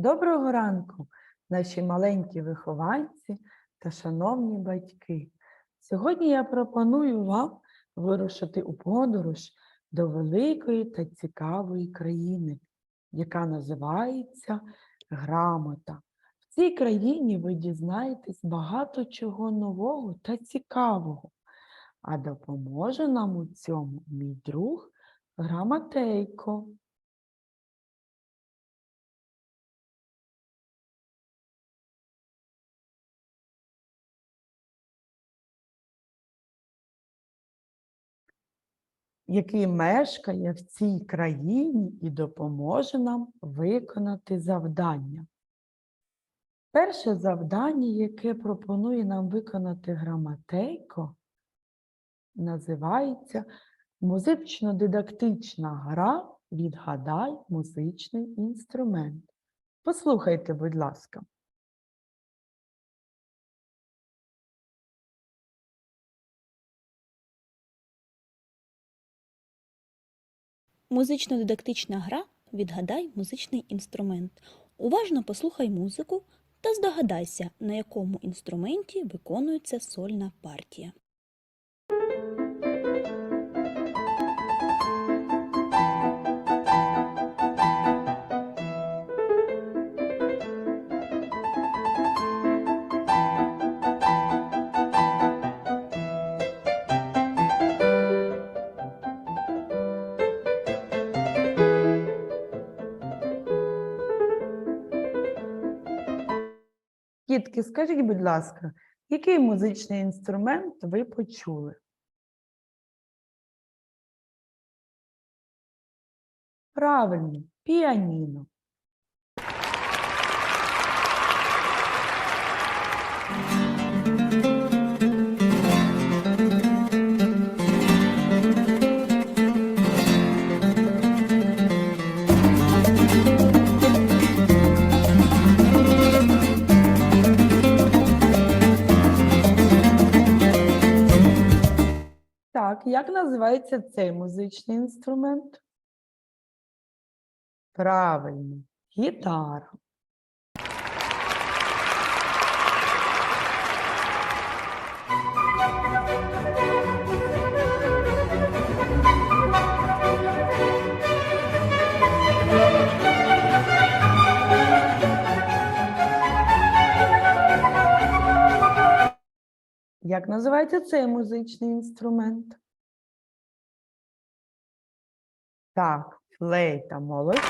Доброго ранку, наші маленькі вихованці та шановні батьки. Сьогодні я пропоную вам вирушити у подорож до великої та цікавої країни, яка називається Грамота. В цій країні ви дізнаєтесь багато чого нового та цікавого, а допоможе нам у цьому мій друг Грамотейко. Який мешкає в цій країні і допоможе нам виконати завдання. Перше завдання, яке пропонує нам виконати граматейко, називається музично-дидактична гра Відгадай музичний інструмент. Послухайте, будь ласка. Музично-дидактична гра Відгадай музичний інструмент. Уважно послухай музику та здогадайся, на якому інструменті виконується сольна партія. Дітки, скажіть, будь ласка, який музичний інструмент ви почули? Правильно, піаніно. Називається цей музичний інструмент? Правильно, гітара. Як називається цей музичний інструмент? Так, флейта, молодці.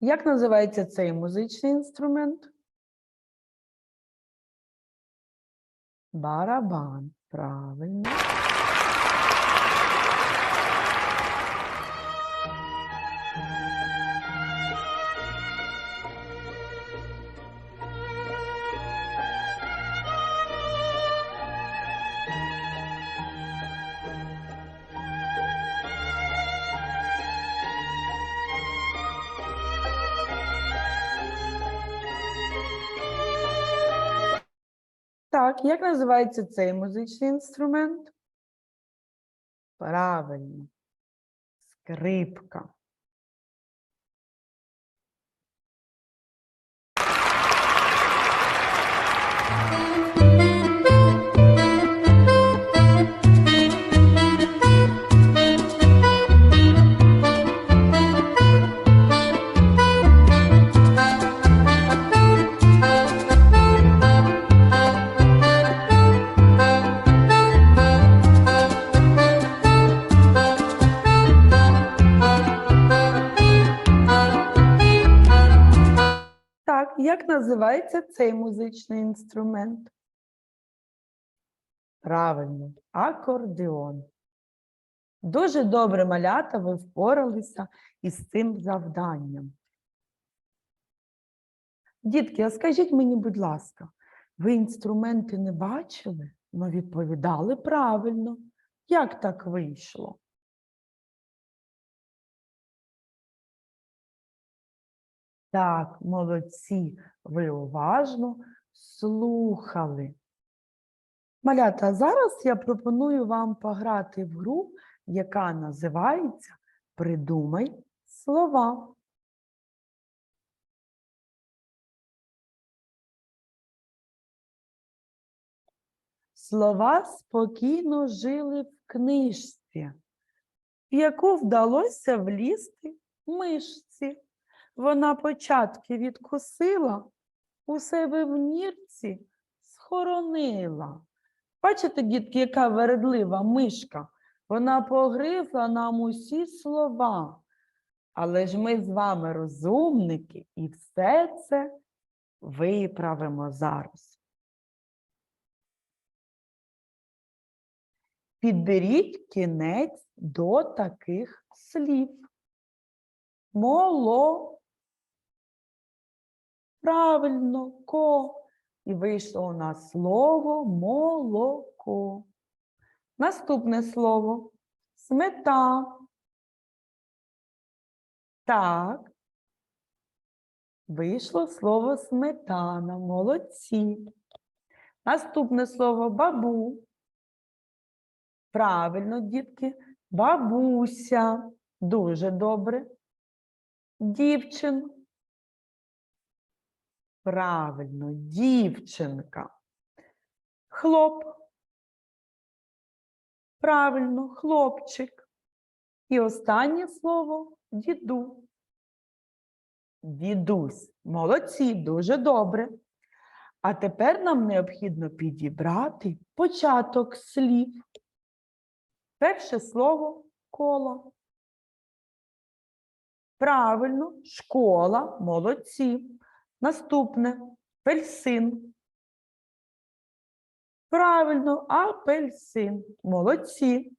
Як називається цей музичний інструмент? Барабан. Правильно. Так, як називається цей музичний інструмент? Правильно. Скрипка. Називається цей музичний інструмент? Правильно, акордеон. Дуже добре, малята, ви впоралися із цим завданням. Дітки, а скажіть мені, будь ласка, ви інструменти не бачили, але відповідали правильно. Як так вийшло? Так, молодці, ви уважно слухали. Малята, зараз я пропоную вам пограти в гру, яка називається Придумай слова. Слова спокійно жили в книжці, в яку вдалося влізти мишці. Вона початки відкусила, у себе в нірці схоронила. Бачите, дітки, яка вередлива мишка? Вона погризла нам усі слова. Але ж ми з вами розумники і все це виправимо зараз. Підберіть кінець до таких слів. Моло. Правильно, ко. І вийшло у нас слово молоко. Наступне слово смета. Так. Вийшло слово сметана. Молодці. Наступне слово бабу. Правильно, дітки. Бабуся. Дуже добре. Дівчин. Правильно, дівчинка. Хлоп. Правильно, хлопчик. І останнє слово діду. Дідусь. Молодці, дуже добре. А тепер нам необхідно підібрати початок слів. Перше слово коло. Правильно, школа, молодці. Наступне апельсин. Правильно, апельсин. Молодці.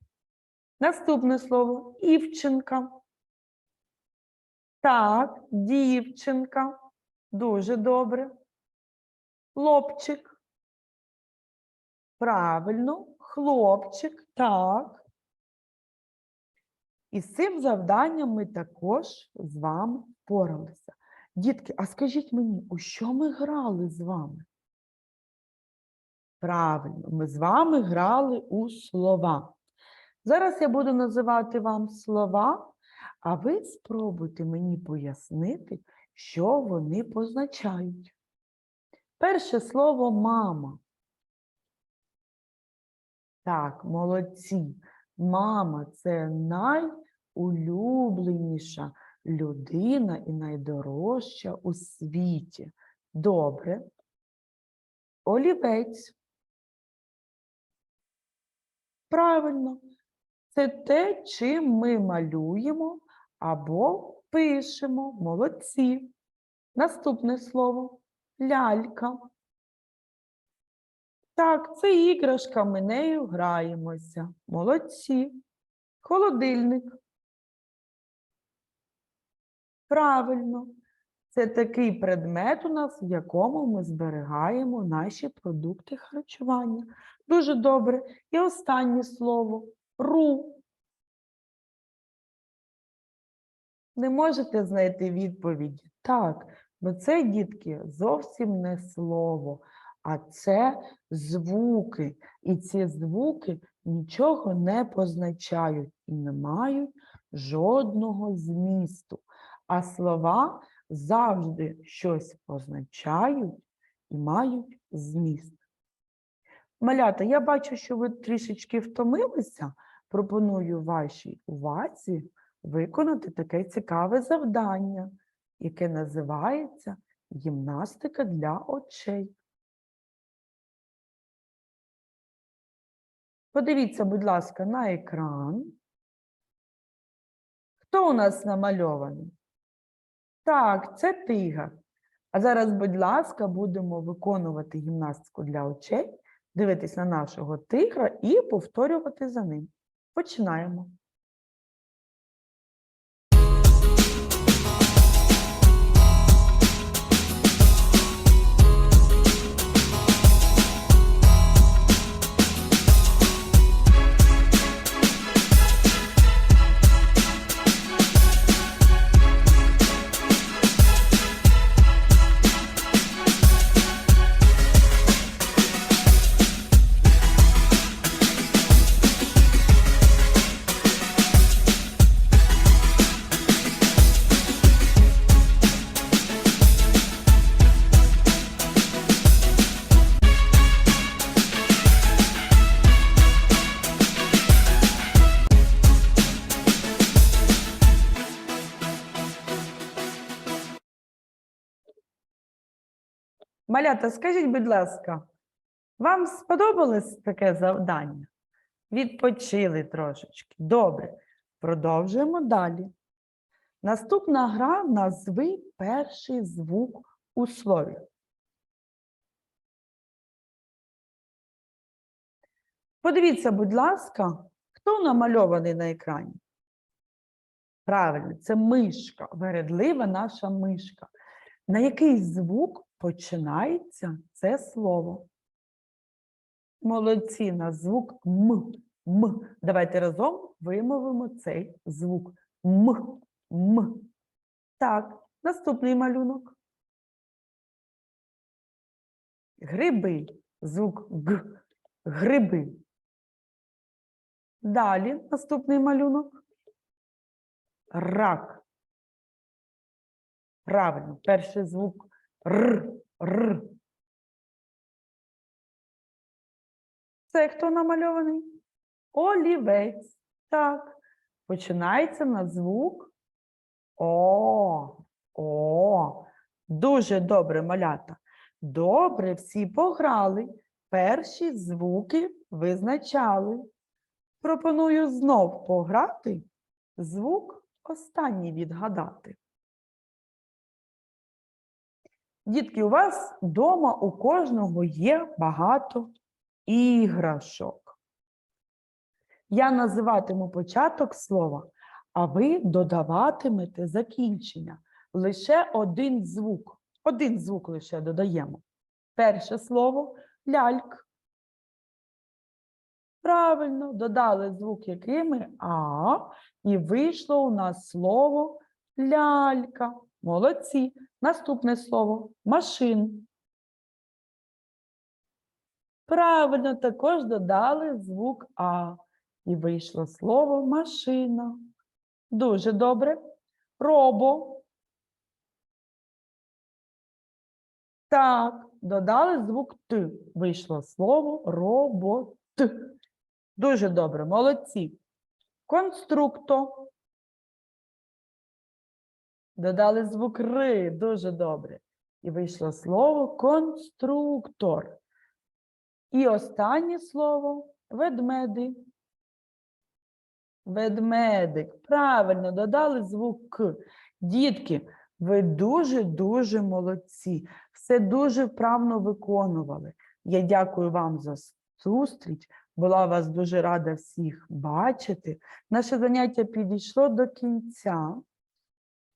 Наступне слово дівчинка. Так, дівчинка. Дуже добре. Хлопчик. Правильно, хлопчик. Так. І з цим завданням ми також з вами впоралися. Дітки, а скажіть мені, у що ми грали з вами? Правильно, ми з вами грали у слова. Зараз я буду називати вам слова, а ви спробуйте мені пояснити, що вони позначають. Перше слово мама. Так, молодці. Мама це найулюбленіша людина і найдорожча у світі. Добре. Олівець. Правильно. Це те, чим ми малюємо або пишемо. Молодці. Наступне слово лялька. Так, це іграшка, ми нею граємося. Молодці. Холодильник. Правильно. Це такий предмет у нас, в якому ми зберігаємо наші продукти харчування. Дуже добре. І останнє слово ру. Не можете знайти відповіді? Так, бо це, дітки, зовсім не слово, а це звуки. І ці звуки нічого не позначають і не мають жодного змісту. А слова завжди щось позначають і мають зміст. Малята, я бачу, що ви трішечки втомилися. Пропоную вашій увазі виконати таке цікаве завдання, яке називається гімнастика для очей. Подивіться, будь ласка, на екран. Хто у нас намальований? Так, це тига. А зараз, будь ласка, будемо виконувати гімнастику для очей, дивитись на нашого тигра і повторювати за ним. Починаємо. Малята, скажіть, будь ласка, вам сподобалось таке завдання? Відпочили трошечки. Добре. Продовжуємо далі. Наступна гра назви перший звук у слові. Подивіться, будь ласка, хто намальований на екрані? Правильно, це мишка, вередлива наша мишка. На який звук починається це слово? Молодці, на звук М. М. Давайте разом вимовимо цей звук. М. М. Так, наступний малюнок. Гриби. Звук Г. Гриби. Далі наступний малюнок. Рак. Правильно, перший звук Р. Р. Це хто намальований? Олівець. Так. Починається на звук О. О. Дуже добре, малята. Добре, всі пограли. Перші звуки визначали. Пропоную знов пограти. Звук останній відгадати. Дітки, у вас вдома у кожного є багато іграшок. Я називатиму початок слова, а ви додаватимете закінчення. Лише один звук. Один звук лише додаємо. Перше слово ляльк. Правильно, додали звук якими А, і вийшло у нас слово лялька. Молодці. Наступне слово машин. Правильно, також додали звук А. І вийшло слово машина. Дуже добре. Робо. Так, додали звук Т. Вийшло слово робот. Дуже добре, молодці. Конструкто. Додали звук Р. Дуже добре. І вийшло слово конструктор. І останнє слово ведмеди. Ведмедик. Правильно, додали звук К. Дітки, ви дуже-дуже молодці. Все дуже вправно виконували. Я дякую вам за зустріч. Була вас дуже рада всіх бачити. Наше заняття підійшло до кінця.